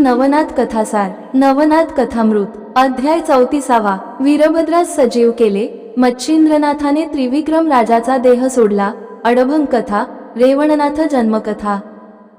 नवनाथ कथासार नवनाथ कथामृत अध्याय चौतीसावा. वीरभद्रास सजीव केले. मच्छिंद्रनाथाने त्रिविक्रम राजाचा देह सोडला. अडभंग कथा रेवणनाथ जन्मकथा.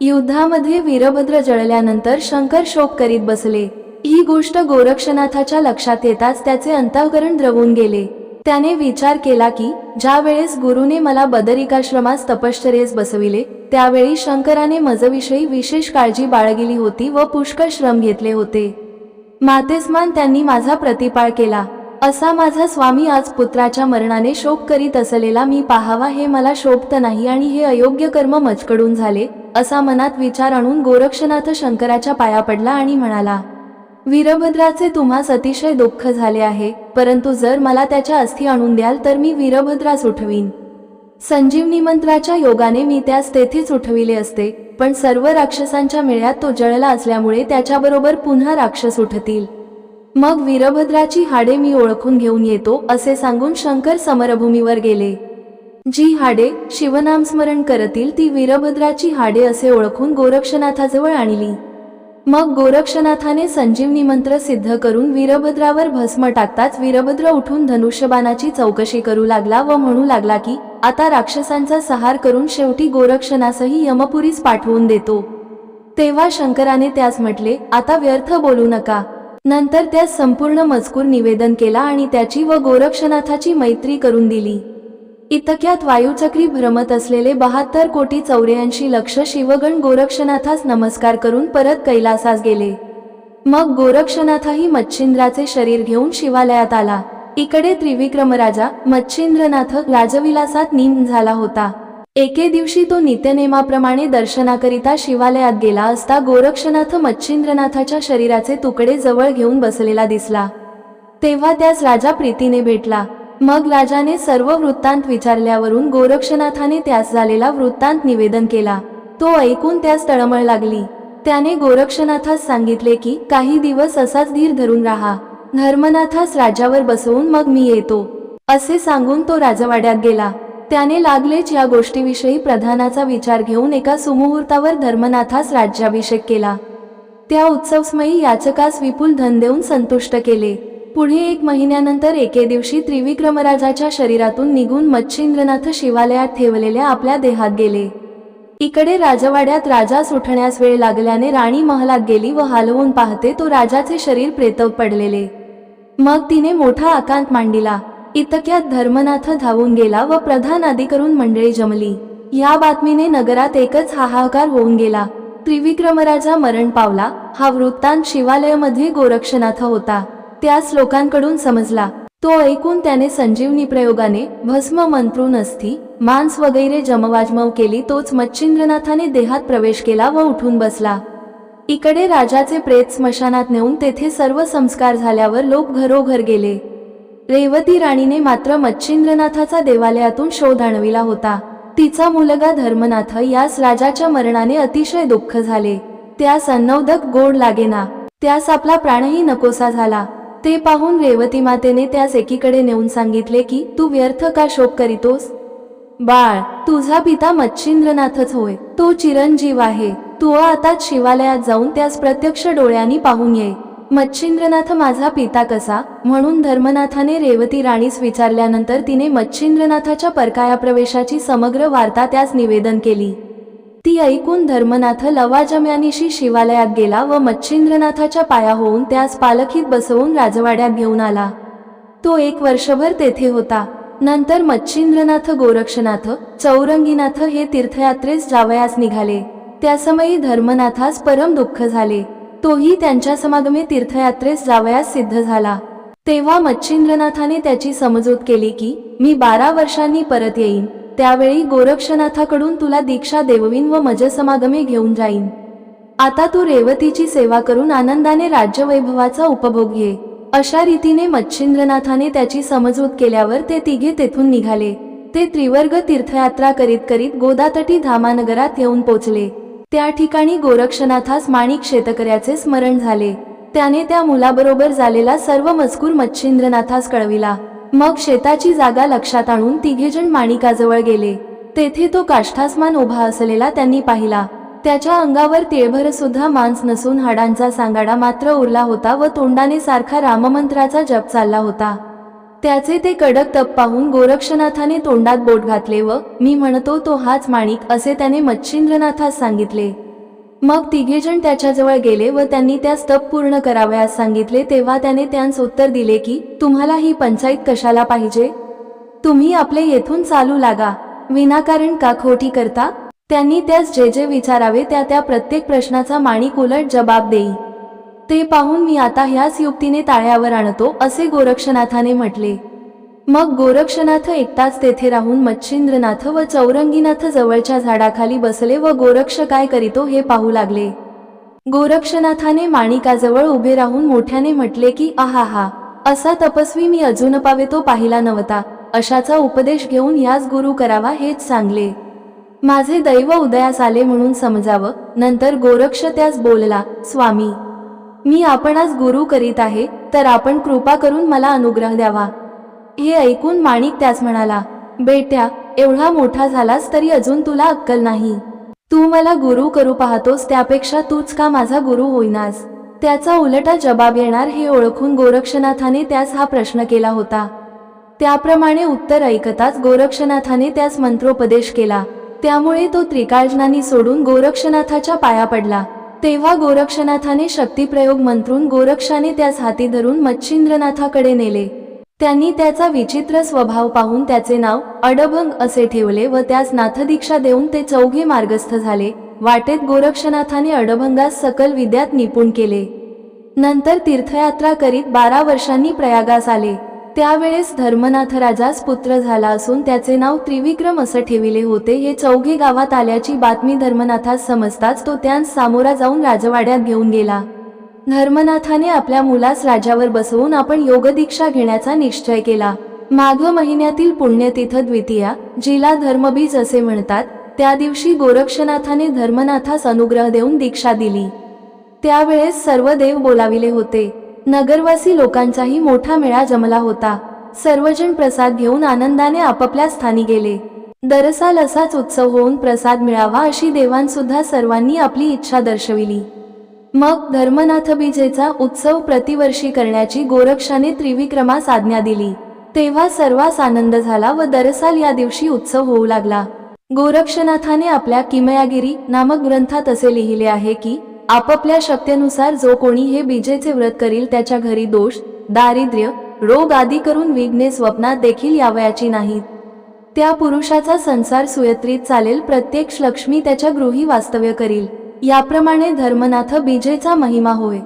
युद्धामध्ये वीरभद्र जळल्यानंतर शंकर शोक करीत बसले. ही गोष्ट गोरक्षनाथाच्या लक्षात येताच त्याचे अंतःकरण द्रवून गेले. त्याने विचार केला की ज्या वेळेस गुरुने मला बदरिकाश्रमास तपश्चर्येस बसविले त्यावेळी शंकराने मजविषयी विशेष काळजी बाळगिली होती व पुष्कळ श्रम घेतले होते. मातेसमान त्यांनी माझा प्रतिपाळ केला. असा माझा स्वामी आज पुत्राच्या मरणाने शोक करीत असलेला मी पाहावा हे मला शोभत नाही आणि हे अयोग्य कर्म मचकडून झाले असा मनात विचार आणून गोरक्षनाथ शंकराच्या पाया पडला आणि म्हणाला वीरभद्राचे तुम्हास अतिशय दुःख झाले आहे परंतु जर मला त्याच्या अस्थी आणून द्याल तर मी वीरभद्रास उठवीन. संजीवनी मंत्राच्या योगाने मी त्यास तेथेच उठविले असते पण सर्व राक्षसांच्या मेळ्यात तो जळला असल्यामुळे त्याच्याबरोबर पुन्हा राक्षस उठतील. मग वीरभद्राची हाडे मी ओळखून घेऊन येतो असे सांगून शंकर समरभूमीवर गेले. जी हाडे शिवनामस्मरण करतील ती वीरभद्राची हाडे असे ओळखून गोरक्षनाथाजवळ आणली. मग गोरक्षनाथाने संजीवनी मंत्र सिद्ध करून वीरभद्रावर भस्म टाकताच वीरभद्र उठून धनुष्यबाणाची चौकशी करू लागला व म्हणू लागला की आता राक्षसांचा सहार करून शेवटी गोरक्षनासही यमपुरीस पाठवून देतो. तेव्हा शंकराने त्यास म्हटले आता व्यर्थ बोलू नका. नंतर त्यास संपूर्ण मजकूर निवेदन केला आणि त्याची व गोरक्षनाथाची मैत्री करून दिली. इतक्यात वायुचक्री भ्रमत असलेले बहात्तर कोटी चौऱ्याऐंशी लक्ष शिवगण गोरक्षनाथास नमस्कार करून परत कैलासास गेले. मग गोरक्षनाथही मच्छिंद्राचे शरीर घेऊन शिवालयात आला. इकडे त्रिविक्रम राजा मच्छिंद्रनाथ राजविलासात नीम झाला होता. एके दिवशी तो नित्यनेमाप्रमाणे दर्शनाकरिता शिवालयात गेला असता गोरक्षनाथ मच्छिंद्रनाथाच्या शरीराचे तुकडे जवळ घेऊन बसलेला दिसला. तेव्हा त्यास राजा प्रीतीने भेटला. मग राजाने सर्व वृत्तांत विचारल्यावरून गोरक्षनाथाने त्यास झालेला वृत्तांत निवेदन केला. तो ऐकून त्यास तळमळ लागली. त्याने गोरक्षनाथास सांगितले की काही दिवस असाच धीर धरून राहा. धर्मनाथास राजावर बसवून मग मी येतो. असे सांगून तो राजवाड्यात गेला. त्याने लागलेच या गोष्टीविषयी प्रधानाचा विचार घेऊन एका सुमुहूर्तावर धर्मनाथास राज्याभिषेक केला. त्या उत्सवस्मयी याचकास विपुल धन देऊन संतुष्ट केले. पुढे एक महिन्यानंतर एके दिवशी त्रिविक्रमराजाच्या शरीरातून निघून मच्छिंद्रनाथ शिवालयात ठेवलेल्या आपल्या देहात गेले. इकडे राजवाड्यात राजा सुटण्यास वेळ लागल्याने राणी महलात गेली व हलवून पाहते तो राजाचे शरीर प्रेतव पडलेले. मग तिने मोठा आकांत मांडिला. इतक्यात धर्मनाथ धावून गेला व प्रधान आदी करून मंडळी जमली. या बातमीने नगरात एकच हाहाकार होऊन गेला. त्रिविक्रमराजा मरण पावला. हा वृत्तांत शिवालयामध्ये गोरक्षनाथ होता. त्याच लोकांकडून समजला. तो ऐकून त्याने संजीवनी प्रयोगाने भस्म मंत्रून अस्थी मांस वगैरे जमवाजमव केली तोच मच्छिंद्रनाथाने देहात प्रवेश केला व उठून बसला. इकडे राजाचे प्रेत स्मशानात नेऊन तेथे सर्व संस्कार झाल्यावर लोक घरोघर गेले. रेवती राणीने मात्र मच्छिंद्रनाथाचा देवालयातून शोध आणविला होता. तिचा मुलगा धर्मनाथ यास राजाच्या मरणाने अतिशय दुःख झाले. त्यास अन्नोदक गोड लागेना. त्यास आपला प्राणही नकोसा झाला. ते पाहून रेवती मातेने त्यास एकीकडे नेऊन सांगितले की तू व्यर्थ का शोक करीतोस? बाळ तुझा पिता मच्छिंद्रनाथच होय. तो चिरंजीव आहे. तू आता शिवालयात जाऊन त्यास प्रत्यक्ष डोळ्यांनी पाहून ये. मच्छिंद्रनाथ माझा पिता कसा? म्हणून धर्मनाथाने रेवती राणीस विचारल्यानंतर तिने मच्छिंद्रनाथाच्या परकाया प्रवेशाची समग्र वार्ता त्यास निवेदन केली. ती ऐकून धर्मनाथ लवाजम्यानीशी शिवालयात गेला व मच्छिंद्रनाथाच्या पाया होऊन त्यास पालखीत बसवून राजवाड्यात घेऊन आला. तो एक वर्षभर तेथे होता. नंतर मच्छिंद्रनाथ गोरक्षनाथ चौरंगीनाथ हे तीर्थयात्रेस जावयास निघाले. त्यासमयी धर्मनाथास परम दुःख झाले. तोही त्यांच्या समागमे तीर्थयात्रेस जावयास सिद्ध झाला. तेव्हा मच्छिंद्रनाथाने त्याची समजूत केली की मी बारा वर्षांनी परत येईन. त्यावेळी गोरक्षनाथाकडून तुला दीक्षा देववीन व मजसमागमे घेऊन जाईन. आता तू रेवतीची सेवा करून आनंदाने राज्यवैभवाचा उपभोग घे. अशा रीतीने मच्छिंद्रनाथाने त्याची समजूत केल्यावर ते तिघे तेथून निघाले. ते त्रिवर्ग तीर्थयात्रा करीत करीत गोदातटी धामानगरात येऊन पोचले. त्या ठिकाणी गोरक्षनाथास माणिक शेतकऱ्याचे स्मरण झाले. त्याने त्या मुलाबरोबर झालेला सर्व मजकूर मच्छिंद्रनाथास कळविला. मग शेताची जागा लक्षात आणून तिघेजण माणिकाजवळ गेले. तेथे तो काष्ठासमान उभा असलेला त्यांनी पाहिला. त्याच्या अंगावर तिळभर सुद्धा मांस नसून हाडांचा सांगाडा मात्र उरला होता व तोंडाने सारखा राममंत्राचा जप चालला होता. त्याचे ते कडक तप पाहून गोरक्षनाथाने तोंडात बोट घातले व मी म्हणतो तो हाच माणिक असे त्याने मच्छिंद्रनाथास सांगितले. मग तिघेजण त्याच्याजवळ गेले व त्यांनी त्यास तप पूर्ण करावयास सांगितले तेव्हा त्याने त्यांस उत्तर दिले की तुम्हाला ही पंचायत कशाला पाहिजे? तुम्ही आपले येथून चालू लागा. विनाकारण का खोटी करता? त्यांनी त्यास जे जे विचारावे त्या त्या प्रत्येक प्रश्नाचा माणिक उलट जबाब देई. ते पाहून मी आता ह्याच युक्तीने ताळ्यावर आणतो असे गोरक्षनाथाने म्हटले. मग गोरक्षनाथ एकटाच तेथे राहून मच्छिंद्रनाथ व चौरंगीनाथ जवळच्या झाडाखाली बसले व गोरक्ष काय करीतो हे पाहू लागले. गोरक्षनाथाने माणिकाजवळ उभे राहून मोठ्याने म्हटले की आहा असा तपस्वी मी अजून पावे तो पाहिला नव्हता. अशाचा उपदेश घेऊन याच गुरु करावा हेच सांगले. माझे दैव उदयास आले म्हणून समजावं. नंतर गोरक्ष त्यास बोलला स्वामी मी आपणास गुरु करीत आहे तर आपण कृपा करून मला अनुग्रह द्यावा. हे ऐकून माणिक त्यास म्हणाला बेट्या एवढा मोठा झालास तरी अजून तुला अक्कल नाही. तू मला गुरु करू पाहतोस त्यापेक्षा तूच का माझा गुरु होईनास? त्याचा उलटा जबाब येणार हे ओळखून गोरक्षनाथाने त्यास हा प्रश्न केला होता. त्याप्रमाणे उत्तर ऐकताच गोरक्षनाथाने त्यास मंत्रोपदेश केला. त्यामुळे तो त्रिकाळजनानी सोडून गोरक्षनाथाच्या पाया पडला. तेव्हा गोरक्षनाथाने शक्तिप्रयोग मंत्रून गोरक्षाने त्यास हाती धरून मच्छिंद्रनाथाकडे नेले. त्यांनी त्याचा विचित्र स्वभाव पाहून त्याचे नाव अडभंग असे ठेवले व त्यास नाथदीक्षा देऊन ते चौघे मार्गस्थ झाले. वाटेत गोरक्षनाथाने अडभंगास सकल विद्यात निपुण केले. नंतर तीर्थयात्रा करीत बारा वर्षांनी प्रयागास आले. त्यावेळेस धर्मनाथ राजास पुत्र झाला असून त्याचे नाव त्रिविक्रम असं ठेविले होते. हे चौघे गावात आल्याची बातमी धर्मनाथास समजताच तो त्यांस सामोरा जाऊन राजवाड्यात घेऊन गेला. धर्मनाथाने आपल्या मुलास राजावर बसवून आपण योगदीक्षा घेण्याचा निश्चय केला. माघ महिन्यातील पुण्यतीर्थ द्वितीया जिला धर्मबीज असे म्हणतात त्या दिवशी गोरक्षनाथाने धर्मनाथास अनुग्रह देऊन दीक्षा दिली. त्यावेळेस सर्व देव बोलाविले होते. नगरवासी लोकांचाही मोठा मेळा जमला होता. सर्वजण प्रसाद घेऊन आनंदाने आपापल्या स्थानी गेले. दरसाल असाच उत्सव होऊन प्रसाद मिळावा अशी देवांसुद्धा सर्वांनी आपली इच्छा दर्शविली. मग धर्मनाथ बीजेचा उत्सव प्रतिवर्षी करण्याची गोरक्षाने त्रिविक्रमास आज्ञा दिली. तेव्हा सर्वास आनंद झाला व दरसाल या दिवशी उत्सव होऊ लागला. गोरक्षनाथाने आपल्या किमयागिरी नामक ग्रंथात असे लिहिले आहे की आपापल्या शक्तेनुसार जो कोणी हे बीजेचे व्रत करील त्याच्या घरी दोष दारिद्र्य रोग आदी करून विघ्ने स्वप्नात देखील यावयाची नाहीत. त्या पुरुषाचा संसार सुयत्रित चालेल प्रत्यक्ष लक्ष्मी त्याच्या गृही वास्तव्य करील. याप्रमाणे धर्मनाथ बीजेचा महिमा होय.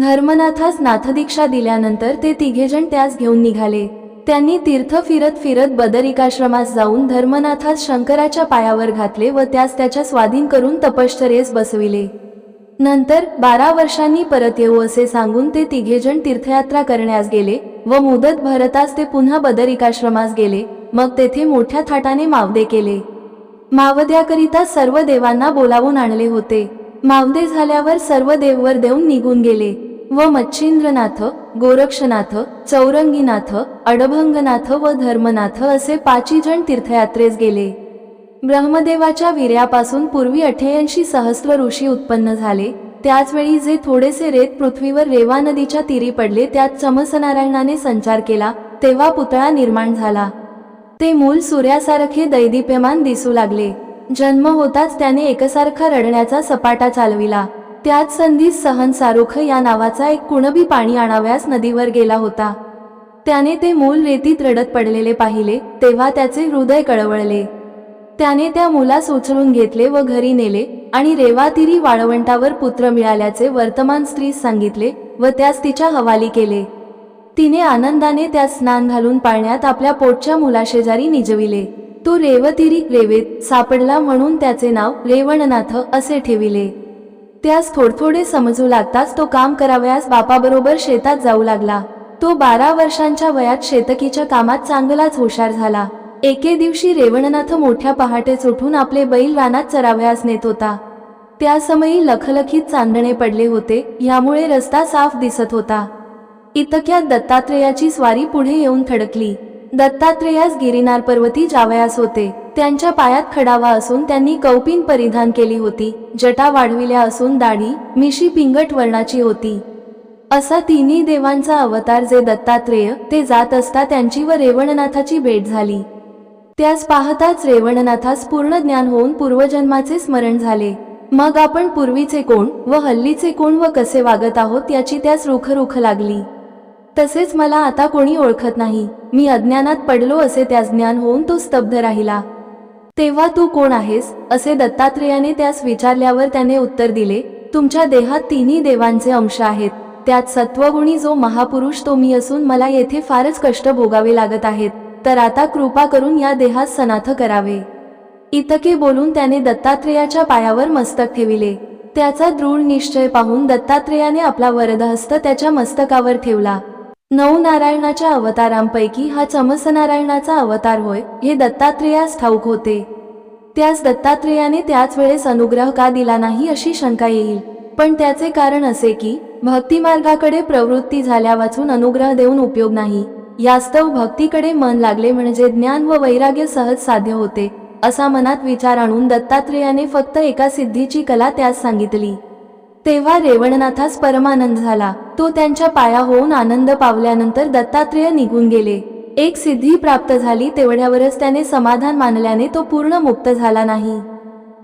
धर्मनाथास नाथदीक्षा दिल्यानंतर ते तिघेजण त्यास घेऊन निघाले. त्यांनी तीर्थ फिरत फिरत बदरिकाश्रमास जाऊन धर्मनाथास शंकराच्या पायावर घातले व त्यास त्याच्या स्वाधीन करून तपश्चर्येस बसविले. नंतर बारा वर्षांनी परत येऊ असे सांगून ते तिघेजण तीर्थयात्रा करण्यास गेले व मुदत भरताच ते पुन्हा बदरिकाश्रमास गेले. मग तेथे मोठ्या थाटाने मावदे केले. मावद्याकरिता सर्व देवांना बोलावून आणले होते. मावदे झाल्यावर सर्व देववर देऊन निघून गेले. व मच्छिंद्रनाथ गोरक्षनाथ चौरंगीनाथ अडभंगनाथ व धर्मनाथ असे पाची जण तीर्थयात्रेस गेले. ब्रह्मदेवाच्या वीर्यापासून पूर्वी अठ्ठ्याऐंशी सहस्र ऋषी उत्पन्न झाले. त्याचवेळी जे थोडेसे रेत पृथ्वीवर रेवा नदीच्या तीरी पडले त्यात चमसनारायणाने संचार केला तेव्हा पुतळा निर्माण झाला. ते मूल सूर्यासारखे दैदिप्यमान दिसू लागले. जन्म होताच त्याने एकसारखा रडण्याचा सपाटा चालविला. त्याच संधी सहन सारुख या नावाचा एक कुणबी पाणी आणाव्यास नदीवर गेला होता. त्याने ते मूल रेतीत रडत पडलेले पाहिले तेव्हा त्याचे हृदय कळवळले. त्याने त्या मुलास उचलून घेतले व घरी नेले आणि रेवातिरी वाळवंटावर पुत्र मिळाल्याचे वर्तमान स्त्रीस सांगितले व त्यास तिच्या हवाली केले. तिने आनंदाने त्यास स्नान घालून पाळण्यात आपल्या पोटच्या मुलाशेजारी निजविले. तो रेवतिरी रेवेत सापडला म्हणून त्याचे नाव रेवणनाथ असे ठेविले. त्यास थोडथोडे समजू लागताच तो काम करावयास बापाबरोबर शेतात जाऊ लागला. तो बारा वर्षांच्या वयात शेतकीच्या कामात चांगलाच हुशार झाला. एके दिवशी रेवणनाथ मोठ्या पहाटेच उठून आपले बैल रानात चरावयास नेत होता. त्यासमयी लखलखीत चांदणे पडले होते यामुळे रस्ता साफ दिसत होता. इतक्यात दत्तात्रेयाची स्वारी पुढे येऊन थडकली दत्तात्रेयास गिरिनार पर्वती जावयास होते. त्यांच्या पायात खडावा असून त्यांनी कौपिन परिधान केली होती. जटा वाढविल्या असून दाढी मिशी पिंगट वर्णाची होती. असा तिन्ही देवांचा अवतार जे दत्तात्रेय ते जात असता त्यांची व रेवणनाथाची भेट झाली. त्यास पाहताच रेवणनाथास पूर्ण ज्ञान होऊन पूर्वजन्माचे स्मरण झाले. मग आपण पूर्वीचे कोण व हल्लीचे कोण व कसे वागत आहोत याची त्यास रुखरुख लागली. तसेच मला आता कोणी ओळखत नाही. मी अज्ञानात पडलो असे त्यास ज्ञान होऊन तो स्तब्ध राहिला. तेव्हा तू कोण आहेस? असे दत्तात्रेयाने त्यास विचारल्यावर त्याने उत्तर दिले तुमच्या देहात तिन्ही देवांचे अंश आहेत. त्यात सत्वगुणी जो महापुरुष तो मी असून मला येथे फारच कष्ट भोगावे लागत आहेत. तर आता कृपा करून या देहात सनाथ करावे. इतके बोलून त्याने दत्तात्रेयाच्या पायावर मस्तक ठेविले. त्याचा दृढ निश्चय पाहून दत्तात्रेयाने आपला वरदहस्त त्याच्या मस्तकावर ठेवला. नऊ नारायणाच्या अवतारांपैकी हा चमसनारायणाचा अवतार होय हे दत्तात्रेयास ठाऊक होते. त्यास दत्तात्रेयाने त्याच वेळेस अनुग्रह का दिला नाही अशी शंका येईल. पण त्याचे कारण असे की भक्तिमार्गाकडे प्रवृत्ती झाल्या वाचून अनुग्रह देऊन उपयोग नाही. यास्तव भक्तीकडे मन लागले म्हणजे ज्ञान व वैराग्य सहज साध्य होते असा मनात विचार आणून दत्तात्रेयाने फक्त एका सिद्धीची कला त्यास सांगितली. तेव्हा रेवणनाथास परमानंद झाला. तो त्यांच्या पाया होऊन आनंद पावल्यानंतर दत्तात्रेय निघून गेले. एक सिद्धी प्राप्त झाली तेवढ्यावरच त्याने समाधान मानल्याने तो पूर्ण मुक्त झाला नाही.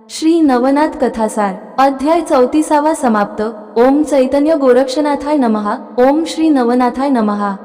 श्री नवनाथ कथासार. अध्याय चौतीसावा समाप्त. ओम चैतन्य गोरक्षनाथाय नमहा ओम श्री नवनाथाय नमहा